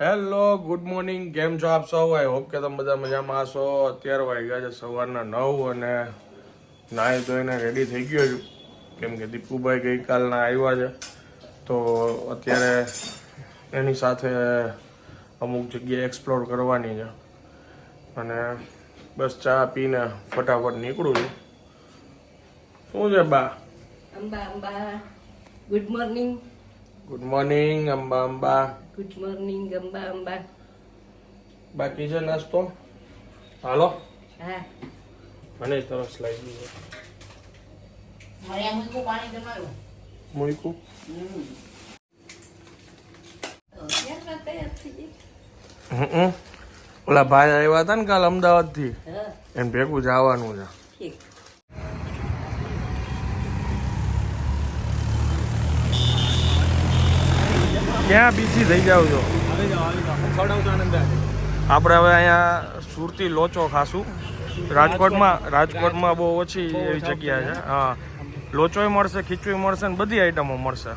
Hello good morning કેમ છો આપ સૌ? આઈ હોપ કે તમે બધા મજામાં હશો. અત્યારે વાગ્યા છે સવારના નવ અને નાહી ધોઈને રેડી થઈ ગયો છું. કેમ કે દીપુભાઈ ગઈકાલના આવ્યા છે. તો અત્યારે એની સાથે અમુક જગ્યાએ એક્સપ્લોર કરવાની છે. અને બસ ચા પીને ફટાફટ નીકળું છું. શું છે બા? Good morning good morning Amba Amba good morning Amba Amba બાકી છે નાસ્તો હાલો હા મને તરસ લાગી છે મળ્યા મૂકું પાણી તમારું મૂકું ઓલા ભાઈ આવ્યા હતા ને કાલ અમદાવાદથી એમ ભેગું જવાનું છે ક્યાં બીસી થઈ જાવ છો? આપણે હવે અહીંયા સુરતી લોચો ખાશું. રાજકોટમાં રાજકોટમાં બહુ ઓછી એવી જગ્યા છે. હા. લોચોય મળશે ખીચું મળશે ને બધી આઈટમો મળશે.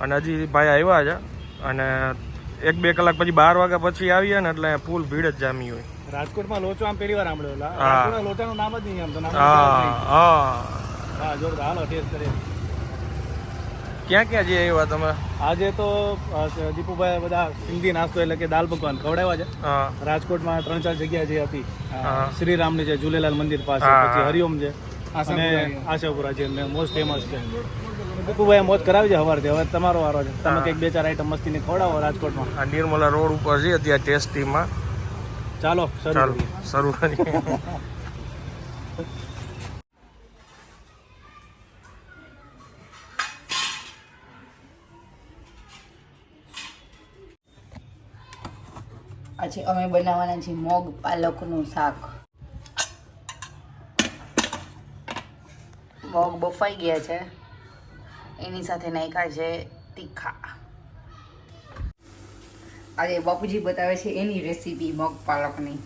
અને હજી ભાઈ આવ્યા છે. અને એક બે કલાક પછી બાર વાગ્યા પછી આવીએ ને એટલે ફૂલ ભીડ જ જામી હોય. રાજકોટમાં લોચો આમ પહેલી વાર સાંભળ્યો. હા. લોચાનું નામ જ નહીં આમ તો હા હા. હા જોરદાર. ટેસ્ટ કરીએ. ક્યાં ક્યાં જઈ આવ્યા તમે? આજે તો દીપુભાઈ બધા સિંધી નાસ્તો એટલે કે દાલ પકવાન ખવડાવ્યા છે. રાજકોટમાં ત્રણ ચાર જગ્યા જે હતી. શ્રીરામની છે ઝૂલેલાલ મંદિર પાસે પછી હરિઓમ છે. અને આશાપુરા છે ને મોસ્ટ ફેમસ છે. દીપુભાઈ મોજ કરાવી છે સવારથી હવે તમારો વારો છે. તમે કંઈક બે ચાર આઈટમ મસ્તીને ખવડાવો રાજકોટમાં. આ નિર્મલા રોડ ઉપર છે અત્યારે ટેસ્ટીમાં. ચાલો શરૂ. શરૂ કરીએ. આજે અમે બનાવવાના છે મગ પાલકનું શાક. મગ બફાઈ ગયા છે. એની સાથે નાખ્યા છે તીખા. આજે બાપુજી બતાવે છે એની રેસીપી મગ પાલકની.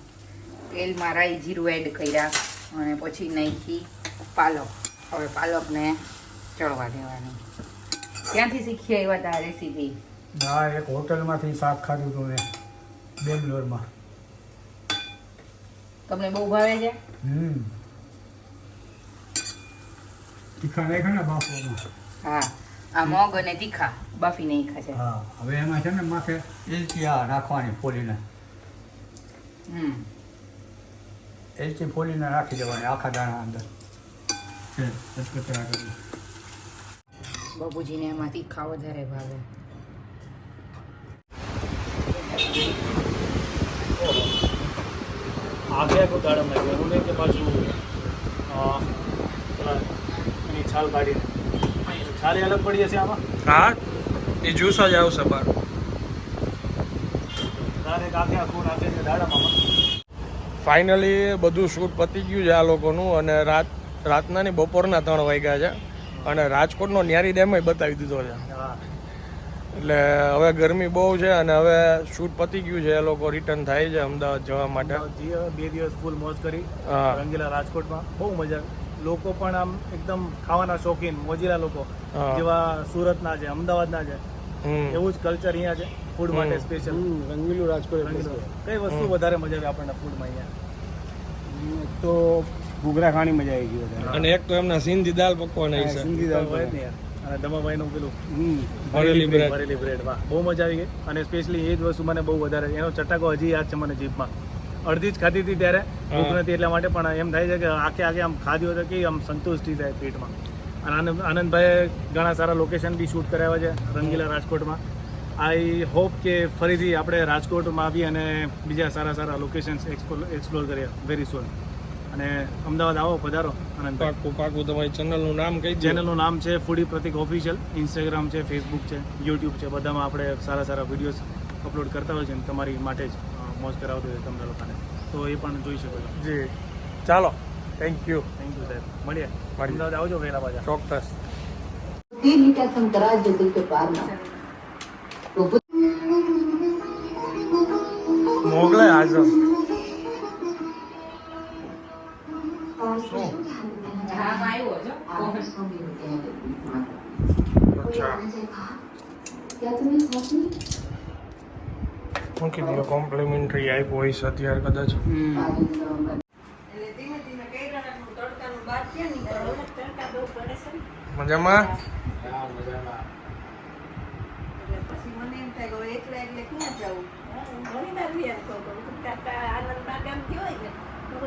તેલમાં રાઈ જીરું એડ કર્યા અને પછી નાખી પાલક. હવે પાલકને ચડવા દેવાની. ક્યાંથી શીખી આવ્યા હતા રેસીપી? ના, એક હોટલમાંથી શાક ખાધું હતું બેંગ્લોરમાં. તમને બહુ ભાવે છે? હમ. તીખા નાખ્યા ને બાફવામાં? હા આ મોગ અને તીખા બાફી નાખ્યા છે. હા હવે એમાં છે ને માથે એલચી આ રાખવાની ફોલીને. હમ. એલચી ફોલીને રાખી દેવાની આખા દાણા અંદર. છે કરી. બાપુજીને એમાં તીખા વધારે ભાવે. નાખ્યું એવું નહીં કે પાછું અ, પેલા એની છાલ કાઢીને છાલ અલગ પડી જશે આમાં. હા? એ જ્યુસ જ આવશે તારે એક આખે આખું નાખે છે દાડમમાં ફાઇનલી બધું શૂટ પતી ગયું છે આ લોકોનું અને રાત રાતના ને બપોરના ત્રણ વાગ્યા છે. અને રાજકોટનો ન્યારી ડેમ બતાવી દીધો છે. એટલે હવે ગરમી બહુ છે અને હવે શૂટ પતી ગયું છે એ લોકો રિટર્ન થાય છે અમદાવાદ જવા માટે. બે દિવસ ફૂલ મોજ કરી. રંગીલા રાજકોટમાં બહુ મજા. લોકો પણ આમ એકદમ ખાવાના શોખીન મોજીલા લોકો. જેવા જેવા સુરતના છે અમદાવાદના છે. એવું જ કલ્ચર અહીંયા છે ફૂડ માટે. સ્પેશિયલ રંગીલું રાજકોટ કઈ વસ્તુ વધારે મજા આવે આપણને ફૂડમાં અહીંયા? તો ઘૂઘરા ખાણી મજા આવી ગઈ અને એક તો એમના સિંધી દાલ પકવાના સિંધી દાલ દાળ હોય ને યાર. અને દમાભાઈનું પેલું ભરેલી બ્રેડ. ભરેલી બ્રેડ વાહ. બહુ મજા આવી ગઈ. અને સ્પેશિયલી એ જ વસ્તુ મને બહુ વધારે એનો ચટાકો હજી યાદ છે મને જીભમાં. અડધી જ ખાધી હતી ત્યારે ભૂખ નથી એટલા માટે પણ એમ થાય છે કે આખે આખે આમ ખાધી હોય તો કે આમ સંતુષ્ટિ થાય પેટમાં. અને આનંદ આનંદભાઈએ ઘણા સારા લોકેશન બી શૂટ કરાવ્યા છે રંગીલા રાજકોટમાં. આઈ હોપ કે ફરીથી આપણે રાજકોટમાં આવી અને બીજા સારા સારા લોકેશન્સ એક્સપ્લોર કરીએ વેરી સોન અને અમદાવાદ આવો પધારો આનંદભાઈ પાકું પાકું તમારી ચેનલનું નામ કઈ દે ચેનલનું નામ છે ફૂડી પ્રતિક ઓફિશિયલ ઇન્સ્ટાગ્રામ છે ફેસબુક છે યુટ્યુબ છે બધામાં આપણે સારા સારા વિડીયોઝ અપલોડ કરતા હોય છે અને તમારી માટે જ અ, મોજ કરાવતો હોય તમને લોકોને તો એ પણ જોઈ શકો છો જી ચાલો થેન્ક યુ થેન્ક યુ સાહેબ મળીએ મળીએ. અમદાવાદ આવજો વહેલા પાછા ચોક્કસ तीन मीटर संतरा जो दिल के पार ना तो મોગલે મૂકી દો કોમ્પ્લિમેન્ટરી આપ્યો હોય છે અત્યારે કદાચ. મજામાં?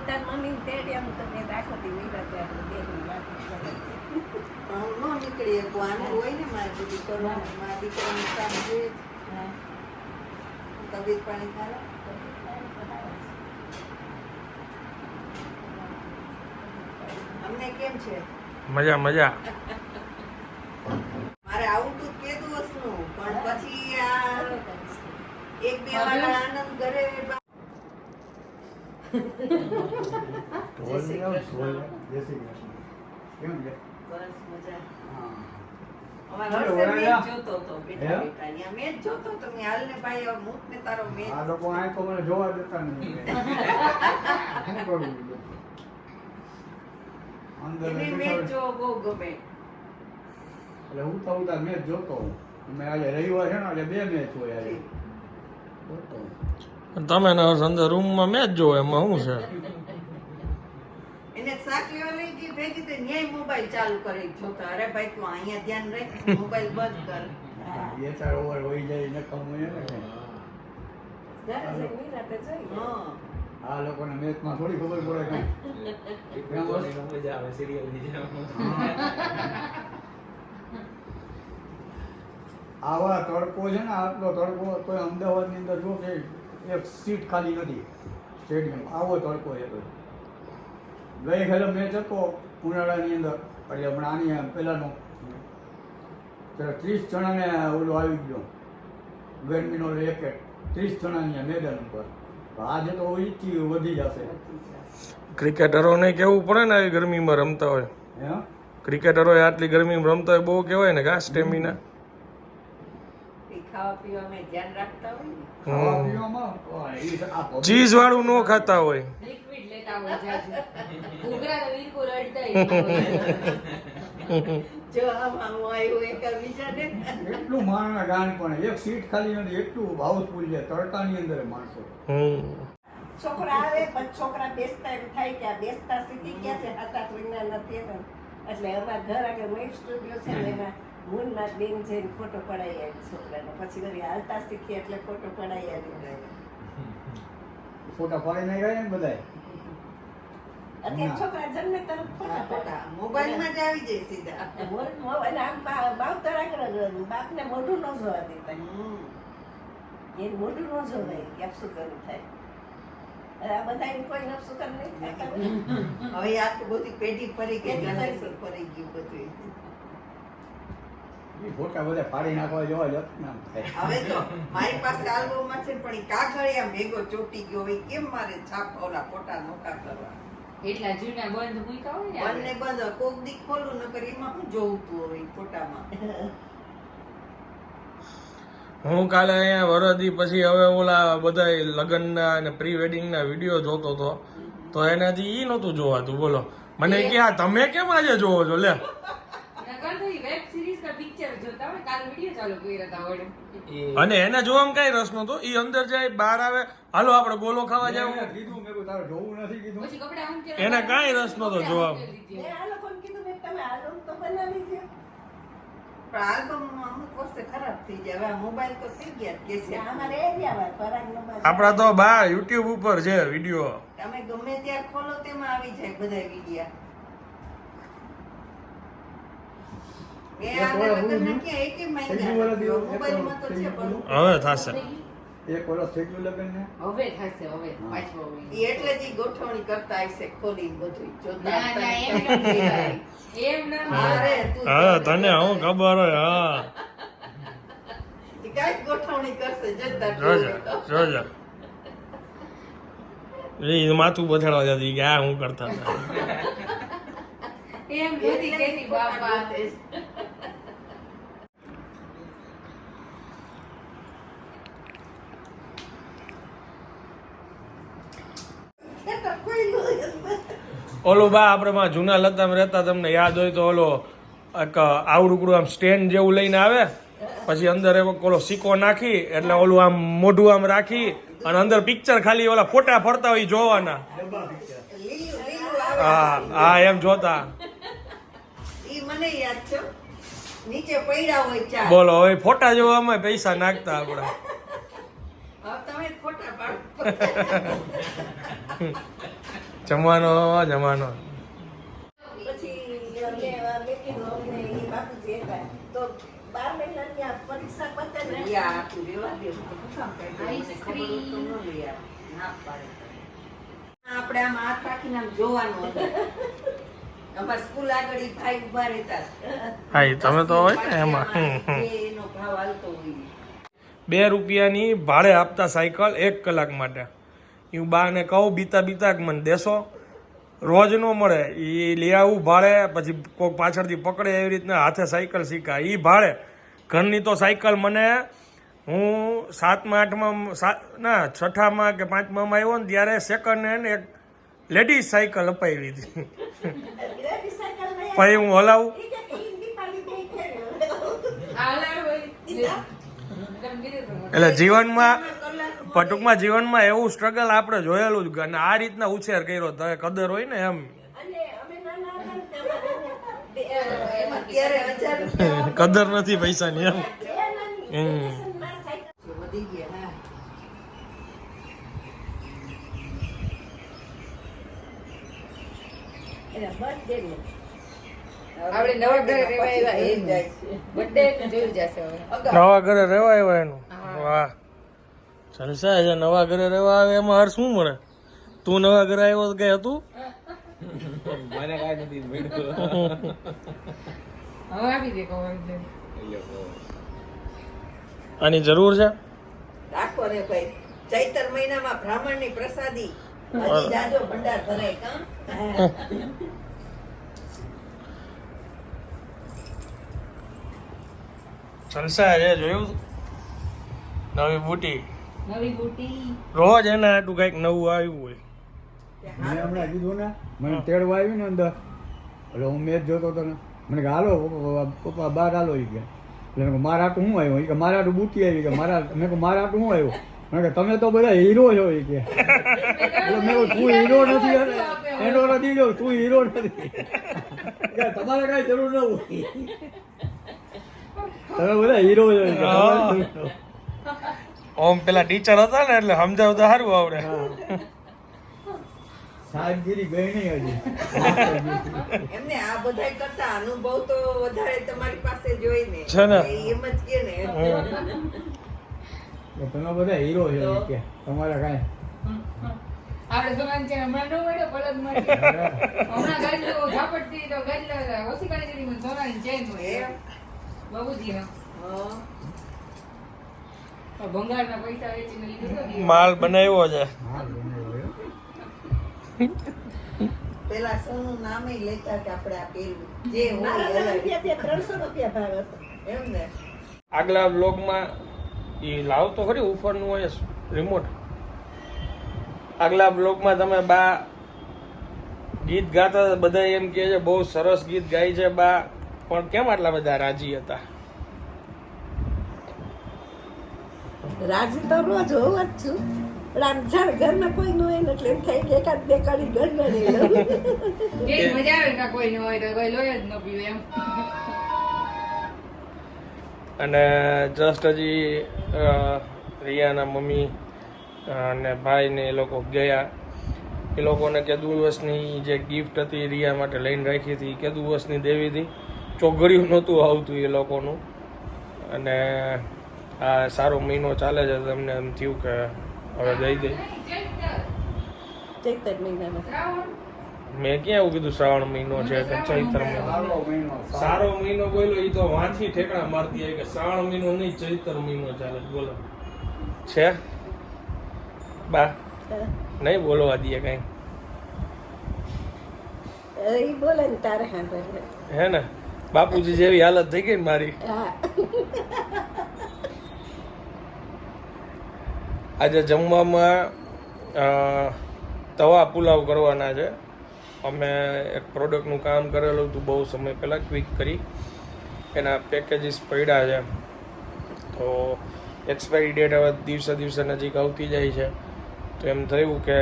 પછી ને તો હું તાર મમ્મીને તેડી આમ તમને દાખો દી વિરાતે આપણે બેની વાત હું ન નીકળી શકું આનું હોય ને મારા બધું કરવાનું મારા દીકરાનું કામ જોઈએ તબિયત પાણી ખરાબ અમને કેમ છે? મજા મજા. મારે આવું તો કેતું હસનું પણ પછી આ એક બે વાર જોવા દેતા નહીં એટલે હું તો ઉતાર મેચ જોતો મેં આજે રવિવાર છે ને આજે બે મેચ હોય આજે જોતો. તમે ને અંદર રૂમમાં મેચ જોવો એમાં શું છે? એને શાક લેવા લઈ ગઈ ભેગી તો ન્યાય મોબાઈલ ચાલુ કરી જોતા અરે ભાઈ તું અહીંયા ધ્યાન રાખ મોબાઈલ બંધ કર. બે ચાર ઓવર હોય જાય ને કમ ને આ લોકોને મેચમાં થોડી ખબર પડે કઈ. કેમ બોલ? આવા તડકો છે ને આટલો તડકો કોઈ અમદાવાદની અંદર જો કે એક સીટ ખાલી નથી. સ્ટેડિયમ આવો તડકો છે તો ગઈ ખેલે મેચ હતો ઉનાળાની અંદર. એટલે હમણાં આની પહેલાંનો. ત્યારે ત્રીસ જણાને ઓલો આવી ગયો. ગરમીનો એક ત્રીસ જણાની મેદાન ઉપર. આજે તો ઈચ્છી વધી જશે. ક્રિકેટરોને કેવું પડે ને આવી ગરમીમાં રમતા હોય? ક્રિકેટરો આટલી ગરમીમાં રમતા હોય બહુ કહેવાય ને ઘાસ સ્ટેમિના. ખાવા પીવામાં ધ્યાન રાખતા હોય ને? ખાવા પીવામાં ચીઝ વાળું ન ખાતા હોય. લિક્વિડ લેતા હોય જાજુ. ઉઘરા તો બિલકુલ અડતા જો આમ આમ આવ્યું એક બીજાને. એટલું માણસના ગાન પણ એક સીટ ખાલી અને એટલું હાઉસફુલ છે તડકાની અંદર માણસો. છોકરા આવે પણ છોકરા બેસતા એમ થાય કે આ બેસતા શીખી ગયા છે? હાથ આઠ નથી ને એટલે અમારા ઘર આગળ મેઇન સ્ટુડિયો છે ને એમાં મૂનમાં બેન જઈને ફોટો પડાવી આવી છોકરાને. પછી વળી હાલતા શીખી એટલે ફોટો પડાવી આવી ફોટા પડી નહીં ગયા ને બધાય? અત્યારે છોકરા જન્મે તરત ફોટા ફોટા. મોબાઈલમાં જ આવી જાય સીધા. પડાવે આમ બા- આગળ બાપને મોઢું ન જોવા દેતા. હમ. એનું મોઢું ન જોવાય. કે શું કરવું થાય? આ બધા કોઈ નફસું કર નહીં? થાય હવે આ બધી પેઢી ફરી ગઈ ફરી ગયું બધું એ ફોટા બધા પાડી નાખવા જેવા જ હતા ને આમ થાય. હવે તો મારી પાસે આલ્બમમાં છે પણ કાગળિયા ભેગો ચોટી ગયો હવે કેમ મારે છાપ ઓલા ફોટા નોખા કરવા? એટલા જૂના બંધ મૂક્યા હોય ને બંને બંધ કોક દી ખોલું નકર એમાં હું જોઉં તું હવે ફોટામાં? હું કાલે અહીંયા વરદી પછી હવે ઓલા બધા લગ્નના અને પ્રી વેડિંગના વીડિયો જોતો હતો. તો એનાથી ઈ નહોતું જોવાતું બોલો. મને કે આ તમે કેમ આજે જોવો છો? લે નકર તો ઈ વેબ સિરીઝ કે પિક્ચર જોતા હોય કાલ વીડિયો ચાલુ કર્યા હતા વડે અને એને જોવામાં કઈ રસ નતો ઈ અંદર જાય બહાર આવે હાલો આપણે ગોલો ખાવા જાવ કીધું મેં તારે જોવું નથી કીધું. પછી કપડા ઊંચે એને કઈ રસ નતો જોવા મેં આ લોકોને કીધું મેં તમે આલમ તો બનાવી દો. પણ આલ્બમ અમુક વખતે ખરાબ થઈ જાય હવે આ મોબાઈલ તો થઈ ગયા જ કે કેસેટ અમારે એરિયા પરાગનો આપણા તો બા યુટ્યુબ ઉપર છે વીડિયો. તમે ગમે ત્યાં ખોલો તેમાં આવી જાય બધા વિડિયા મેં એક આને વાર લગ્નના હું ક્યાં એકેય કેટલી માંગ્યા વાર નથી. દિવસ- મોબાઈલમાં તો છે એક પણ હવે થશે. એક વર્ષ થઈ ગયું લગ્ન ને હવે થશે હવે પાછો ઈ એટલે જ ગોઠવણી કરતા હશે ખોલી બધું. એમ ના હા તને હું ખબર હોય હા. કાંઈક ગોઠવણી કરશે જતા જોજે એ માથું બથાડવા જતી કે આ હું કરતા એમ નથી કેતી બાપા. ઓલું બા આપણે જૂના લતામાં રહેતા તમને યાદ હોય તો ઓલો એક આવડુકડું આમ સ્ટેન્ડ જેવું લઈને આવે પછી અંદર એવો ઓલો સિક્કો નાખી એટલે ઓલું આમ મોઢું આમ રાખી અને અંદર પિક્ચર ખાલી ઓલા ફોટા ફરતા હોય જોવાના. હા હા એમ જોતા. બોલો હવે ફોટા જોવામાં પૈસા નાખતા આપણે. તમે ફોટા પાડો. જમવાનો જમવાનો. આપણે આમ હાથ રાખીને આમ જોવાનું હતું અમારે સ્કૂલ આગળ ભાઈ ઊભા રહેતા. હા તમે તો હોય ને એમાં. એનો ભાવ હાલતો હોય બે રૂપિયાની ભાડે આપતા સાયકલ એક કલાક માટે. હું બાને કહું બીતા બીતા કે મને દેશો. રોજ ન મળે. એ લઈ આવું ભાડે પછી કોઈક પાછળથી પકડે એવી રીતના હાથે સાયકલ શીખા. એ ભાડે. ઘરની તો સાયકલ મને હું સાતમા આઠમાં સાત ના છઠ્ઠામાં કે પાંચમામાં આવ્યો ને ત્યારે સેકન્ડ હેન્ડ એક લેડીઝ સાયકલ અપાવી હતી. પછી હું હલાવું. એટલે જીવનમાં ટૂંકમાં જીવનમાં એવું સ્ટ્રગલ આપણે જોયેલું જ અને આ રીતના ઉછેર કર્યો તો કદર હોય ને એમ. કદર નથી પૈસાની એમ. હમ. વધી ગયા હા એના birthday ને. આપણે નવા ઘરે રહેવા આવ્યા એ જ જાય બર્થડે જોઈ જશે હવે. નવા ઘરે રહેવા આવ્યા એનું? વાહ. જલસા છે નવા ઘરે રહેવા આવે એમાં હર શું મળે? તું નવા ઘરે આવ્યો તો કઈ હતું હવે આપી દે કવર આની જરૂર છે? રાખો ને ભાઈ. ચૈતર મહિનામાં બ્રાહ્મણની પ્રસાદી. હજી જાજો ભંડાર ભરાય. કાં? જલસા છે જોયું? નવી બુટી. નવી બુટી. રોજ એના હાટું કંઈક નવું આવ્યું હોય. મેં હમણાં કીધું ને મને તેડવા આવ્યું ને અંદર. એટલે હું મેચ જોતો હતો ને. મને કે હાલો પપ્પા બહાર હાલો એ કે. એટલે મારા આટું હું આવ્યો? એ કે મારા આટું બુટી આવી કે મારા મેં કહું મારા આટું હું આવ્યો? મને કે તમે તો બધા હીરો છો એ કે. એટલે મેં કહ્યું, તું હીરો નથી એનો નથી જો તું હીરો નથી. તમારે કાંઈ જરૂર ન હોય. તમે બધા હીરો છો. ઓમ પેલા ટીચર હતા ને એટલે સમજાવતા સારું આવડે. સાહેબગીરી ગઈ નહીં હજી. એમને આ બધાય કરતા અનુભવ તો વધારે તમારી પાસે જોઈ ને. છે ને? એમ જ કે ને. તમે બધા હીરો છો કે. તમારે કાંઈ? આપણે સોનાની ચેન હમણાં ન મળ્યો પલક મળ્યો. હમણાં ગાડલો ઝાપટથી તો ગાડલો ઓછી કાઢી દીધી મને સોનાની ચેન હોય. માલ બનાવ્યો છે. પેલા સોનું નામે લેતા કે આપણે આ પેલું જે હોય એમ ને? આગલા બ્લોગમાં એ લાવતો ખરી ઉપરનું હોય રિમોટ આગલા બ્લોગમાં તમે બા ગીત ગાતા બધા એમ કહે છે બહુ સરસ ગીત ગાય છે બા. પણ કેમ આટલા બધા રાજી હતા? રાજી તો રોજ હોવ જ છું. પણ આમ જાણે ઘરમાં કોઈ ન હોય એટલે એમ થાય કે એકાદ બે કાળી ઘર ગણી મજા આવે ને કોઈ ન હોય તો કોઈ લોહી જ ન પીવે એમ. અને જસ્ટ હજી રિયાના મમ્મી અને ભાઈ ને એ લોકો ગયા. એ લોકોને કેદુ વર્ષની જે ગિફ્ટ હતી રિયા માટે લઈને રાખી હતી. કેદુ વર્ષની દેવી હતી. ચોગડિયું નહોતું આવતું એ લોકોનું. અને આ સારો મહિનો ચાલે છે તમને એમ થયું કે હવે મહિનામાં શ્રાવણ મેં ક્યાં એવું કીધું શ્રાવણ મહિનો છે કે ચૈત્ર મહિનો. સારો મહિનો બોલ્યો એ તો વાંચી ઠેકડા મારતી આવી કે શ્રાવણ મહિનો નહીં ચૈત્ર મહિનો ચાલે છે. બોલો. છે? બા. નહીં બોલવા દઈએ કઈ. એ બોલે ને તારે હે ને? બાપુજી જેવી હાલત થઈ ગઈ ને મારી. આજે જમવામાં તવા પુલાવ કરવાના છે. અમે એક પ્રોડક્ટનું કામ કરેલું હતું બહુ સમય પહેલાં ક્વિક કરી. એના પેકેજીસ પડ્યા છે. તો એક્સપાયરી ડેટ હવે દિવસે દિવસે નજીક આવતી જાય છે. તો એમ થયું કે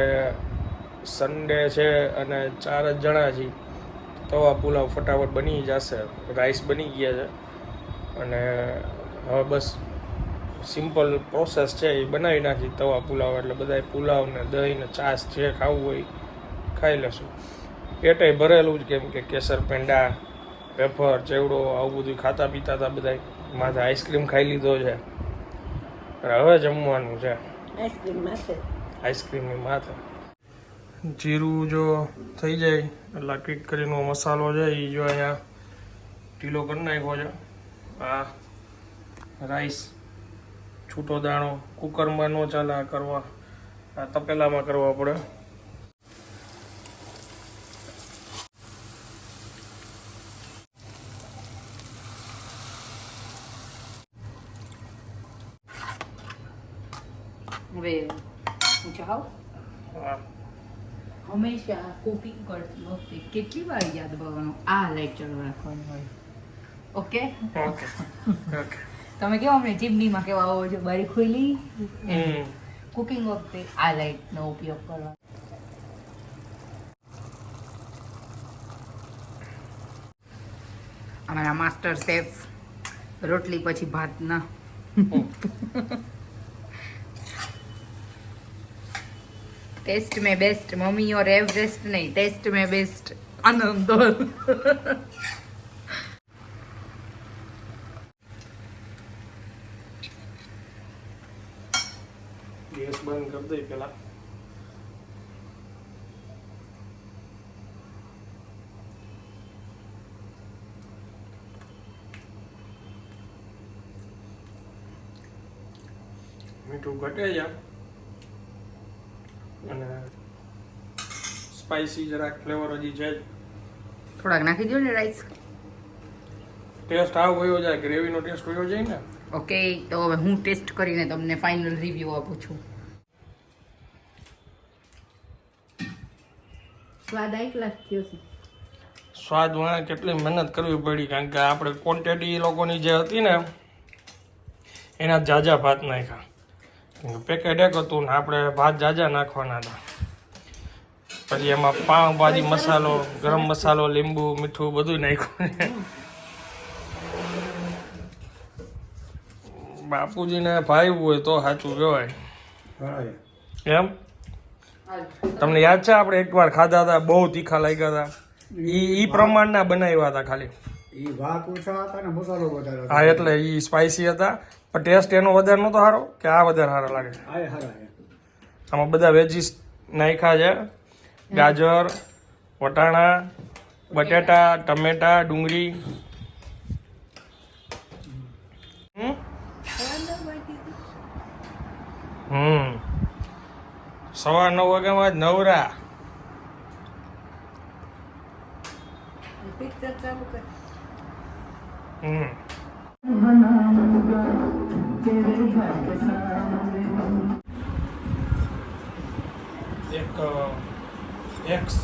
સન્ડે છે અને ચાર જ જણા છીએ. તવા પુલાવ ફટાફટ બની જશે. રાઈસ બની ગયા છે. અને હવે બસ સિમ્પલ પ્રોસેસ છે એ બનાવી નાખી તવા પુલાવ. એટલે બધાય પુલાવ ને દહીં ને છાશ જે ખાવું હોય ખાઈ લેશું. પેટે ભરેલું જ કેમ કે કેસર પેંડા વેફર ચેવડો આવું બધું ખાતા પીતા હતા બધા માથે આઈસ્ક્રીમ ખાઈ લીધો છે. હવે જમવાનું છે. આઈસ્ક્રીમ માથે. આઈસ્ક્રીમની માથે. જીરું જો થઈ જાય એટલે ક્વિક કરીનો મસાલો છે એ જો અહીંયા ઢીલો કરી નાખ્યો છે. આ રાઈસ છૂટો દાણો કુકરમાં ન ચાલે આ કરવા આ તપેલામાં કરવા પડે. હવે જાઓ આ હંમેશા કુકિંગ કરતી વખતે કેટલી વાર યાદ કરવાનું? આ લાઈટ ચાલુ રાખવાનું હોય. ઓકે ઓકે ઓકે તમે કેવો અમને જીમનીમાં કેવા આવો છો? બારી ખોલી? કુકિંગ વખતે આ લાઇટનો ઉપયોગ કરવાનો. અમારા માસ્ટર શેફ રોટલી પછી ભાતના. ટેસ્ટ મેં બેસ્ટ મમ્મી ઓર એવરેસ્ટ નહીં ટેસ્ટ મે બેસ્ટ આનંદ ગેસ પેલા મીઠું ઘટે જાય અને સ્પાઈસી જરાક ફ્લેવર હજી છે થોડાક નાખી દો ને રાઈસ ટેસ્ટ આવ ગયો જાય. ગ્રેવીનો ટેસ્ટ ગયો જાય ને? ઓકે તો હવે હું ટેસ્ટ કરીને તમને ફાઇનલ રિવ્યુ આપું છું. સ્વાદ આઈ ક્લાસ થયો છે. સ્વાદ વાળા કેટલી મહેનત કરવી પડી કારણ કે આપણે ક્વોન્ટિટી લોકોની જે હતી ને એના જાજા ભાત નાખ્યા. પેકેટ એક હતું ને આપણે ભાત જાજા નાખવાના હતા. પછી એમાં પાઉંભાજી મસાલો ગરમ મસાલો લીંબુ મીઠું બધું નાખ્યું. બાપુજીને ભાઈ હોય તો સાચું કહેવાય. એમ? તમને યાદ છે આપણે એકવાર ખાધા હતા બહુ તીખા લાગ્યા હતા? ઈ એ પ્રમાણના બનાવ્યા હતા ખાલી. એ હા એટલે એ સ્પાઇસી હતા. પણ ટેસ્ટ એનો વધારે નહોતો સારો કે આ વધારે સારો લાગે છે? આ હારા છે. આમાં બધા વેજીસ નાખ્યા છે. ગાજર વટાણા બટેટા ટમેટા ડુંગળી. હમ? સવા નવ વાગ્યામાં જ નવરા. પિક્ચર ચાલુ હમ. એક એક્સ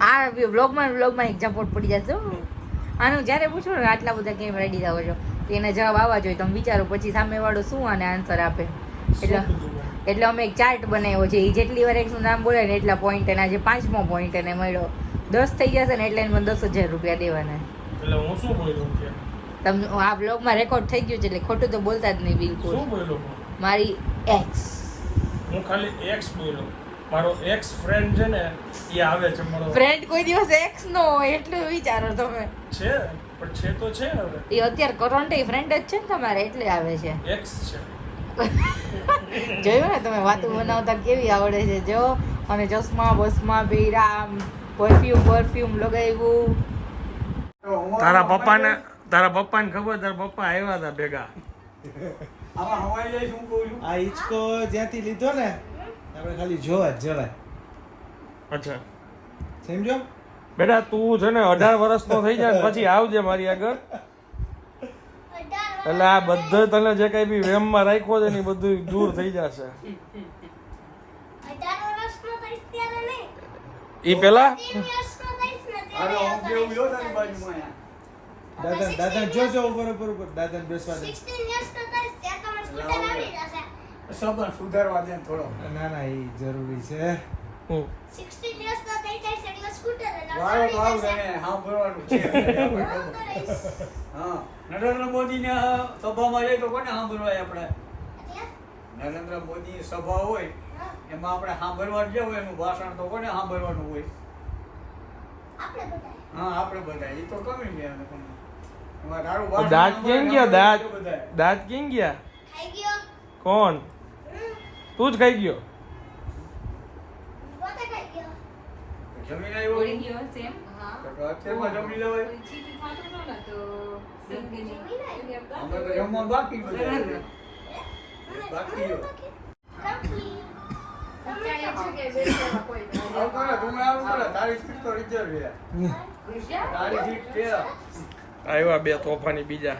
આ વ્લોગમાં વ્લોગમાં એક ઝપોટ પડી જશે આનું જ્યારે પૂછો ને આટલા બધા કેમ રેડી થાવ છો. તો એના જવાબ આવવા જોઈએ. તમે વિચારો પછી સામેવાળો શું આને આન્સર આપે? એટલે એટલે અમે એક ચાર્ટ બનાવ્યો છે. એ જેટલી વાર એકનું નામ બોલે ને એટલા પોઈન્ટ એના જે પાંચમો પોઈન્ટ એને મળ્યો. દસ થઈ જશે ને એટલે મને દસ હજાર રૂપિયા દેવાના. એટલે હું શું બોલ્યો છે તમને આ બ્લોગમાં રેકોર્ડ થઈ ગયું છે એટલે ખોટું તો બોલતા જ નહીં બિલકુલ. શું બોલ્યો મારી એક્સ હું ખાલી એક્સ બોલ્યો. મારો એક્સ ફ્રેન્ડ છે ને એ આવે છે મારો ફ્રેન્ડ કોઈ દિવસ એક્સ નો હોય એટલું વિચારો તમે. છે? પણ છે તો છે હવે. એ અત્યારે કરંટ ફ્રેન્ડ જ છે ને તમારે એટલે આવે છે. એક્સ છે. જોયું ને તમે વાતો બનાવતા કેવી આવડે છે. જો અને ચશ્મા બસમાં પહેર્યા પરફ્યુમ પરફ્યુમ લગાવ્યું. તારા પપ્પાને તારા પપ્પાને ખબર તારા પપ્પા આવ્યા હતા ભેગા. આમાં હવાઈ જાય શું કહું છું. આ હિંચકો જ્યાંથી લીધો ને આપણે ખાલી જોવા જ જવાય. અચ્છા. સમજો? બેટા તું છે ને અઢાર વર્ષનો થઈ જાય પછી આવજે મારી આગળ. એટલે આ બધે તને જે કઈ બી વેમમાં રાખ્યો છે ને એ બધું દૂર થઈ જશે. ઈ પેલા? અરે હું ઉયો તારી બાજુમાં દાદા દાદા જો જો ઉપર ઉપર ઉપર દાદા બેસવા દે સબર સુધારવા દે થોડો ના ના એ જરૂરી છે હું વારો ભાવ એને સાંભળવાનું છે હા નરેન્દ્ર મોદીને સભામાં જઈએ તો કોને સાંભળવાય આપણે નરેન્દ્ર મોદી સભા હોય એમાં આપણે સાંભળવાનું જે હોય એનું ભાષણ તો કોને સાંભળવાનું હોય હા આપણે બધા એ તો કમી ગયા દાંત કેમ ગયા? દાંત દાંત કેમ ગયા? કોણ? તું જ ખાઈ ગયો. જમીન આવ્યો ગોળી ગયો. હશે એમ? હા. તો જમી લેવાય. ચીકી ખાતો હતો ને તો સિંગની અમે તો જમવા બાકી બધા બાકી કરે તારી સીટ તો રિઝર્વ છે. તારી સીટ આવ્યા બે તોફાની બીજા.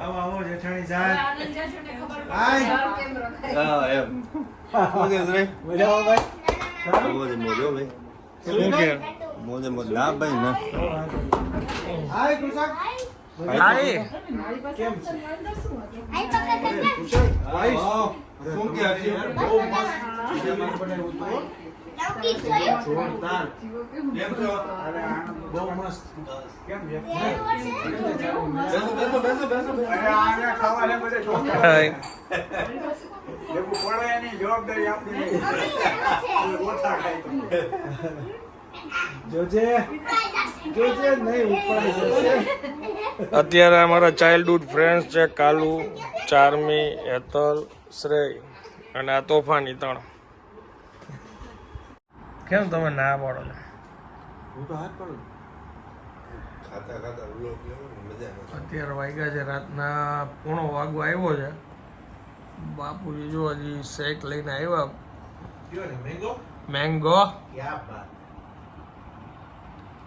આવો આવો જેઠાણી સાહેબ. આનંદ જશો ને ખબર હાય. પડશે કેમેરો થાય. હા એમ. ભાઈ? મોજે ભાઈ. શું કે મોજે મોજ. ના ભાઈ ના. હાય કૃષક હાય. કેમ અત્યારે અમારા ચાઇલ્ડહુડ ફ્રેન્ડ્સ છે કાલુ ચાર્મી હેતલ શ્રેય અને આ તોફાની ત્રણ કેમ તમે ના પાડો છો હું તો હાથ પાડું. ખાતા ખાતા વ્લોગ મજા અત્યારે વાગ્યા છે રાતના પોણો વાગો આવ્યો છે. બાપુજી જો હજી શેક લઈને આવ્યા. મેંગો મેંગો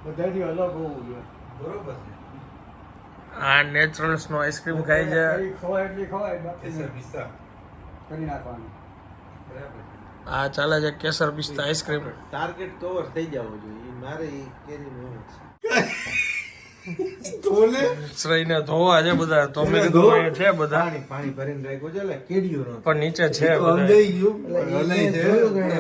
બધાથી અલગ હોવું જોઈએ. બરોબર આ નેચરલ્સ નો આઈસ્ક્રીમ ખાય છે. ખવાય એટલી ખવાય કરી નાખવાની. બરાબર. આ ચાલે છે કેસર પિસ્તા આઈસ્ક્રીમ ટાર્ગેટ કવર થઈ જવો જોઈએ. મારે છે. શ્રેયને ધોવા છે બધા. તો મેં કીધું છે બધા. પાણી પાણી ભરીને રાખ્યો છે એટલે કેડિયો નો પણ નીચે છે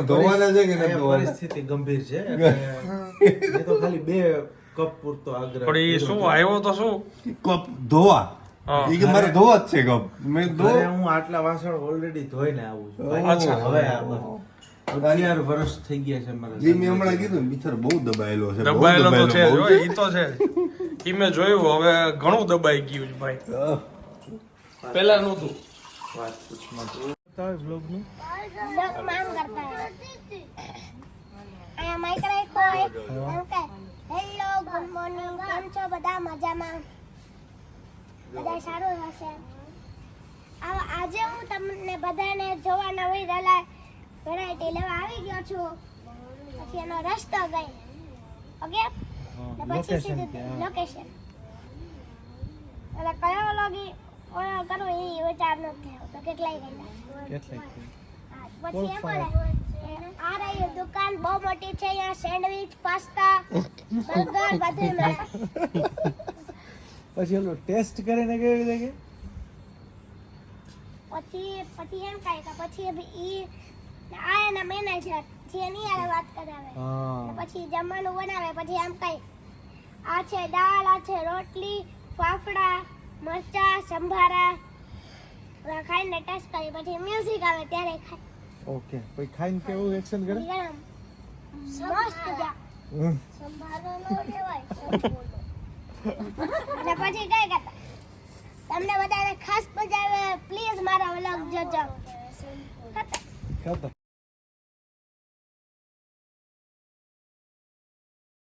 ધોવાના છે કે પરિસ્થિતિ ગંભીર છે. એટલે તો ખાલી બે કપ પૂરતો આગ્રહ પણ એ શું આવ્યો તો શું? કપ ધોવા? કે મારે ધોવા જ છે કપ મેં ધો હું આટલા વાસણ ઓલરેડી ધોઈને આવું છું. અચ્છા. હવે આ અગિયાર વર્ષ થઈ ગયા છે મારા જે મેં હમણાં કીધું ને બિચારો બહુ દબાયેલો છે દબાયેલો તો છે જો ઈ તો છે ઈ મેં જોયું હવે ઘણું દબાઈ ગયું છે ભાઈ. પેલા નહોતું. વાત પૂછમાં તો. બતાવે vlogનું? હેલો ગુડ મોર્નિંગ કેમ છો? બધા મજામાં. બધા સારું હશે આજે હું તમને બધાને જોવા નવી વેરાયટી લેવા આવી ગયો છું. પછી એનો રસ્તો ગઈ. ઓકે પછી સીધું લોકેશન એટલે કયો લોગી ઓલો કરવો એ વિચાર નો થયો. તો કેટલાય ગઈ કેટલાય પછી એમ બોલે આ રહી દુકાન બહુ મોટી છે અહીંયા સેન્ડવિચ પાસ્તા બર્ગર બધું મળે. પછી ઓલું ટેસ્ટ કરીને કેવી રીતે કે? પછી પછી એમ કહે કે પછી ઈ આ એના મેનેજર જે એની હારે વાત કરાવે. પછી જમવાનું બનાવે પછી એમ કહે આ છે દાળ આ છે રોટલી ફાફડા મરચા સંભારા ખાઈને ટેસ્ટ કરી પછી મ્યુઝિક આવે ત્યારે ખાય. ઓકે કોઈ ખાઈને કેવું એક્શન કરે? મસ્ત. સંભારો નો લેવાય અને પછી કઈ કરતા? તમને બધાને ખાસ મજા આવે પ્લીઝ મારા વ્લોગ જોજો. ખતમ ખાતા.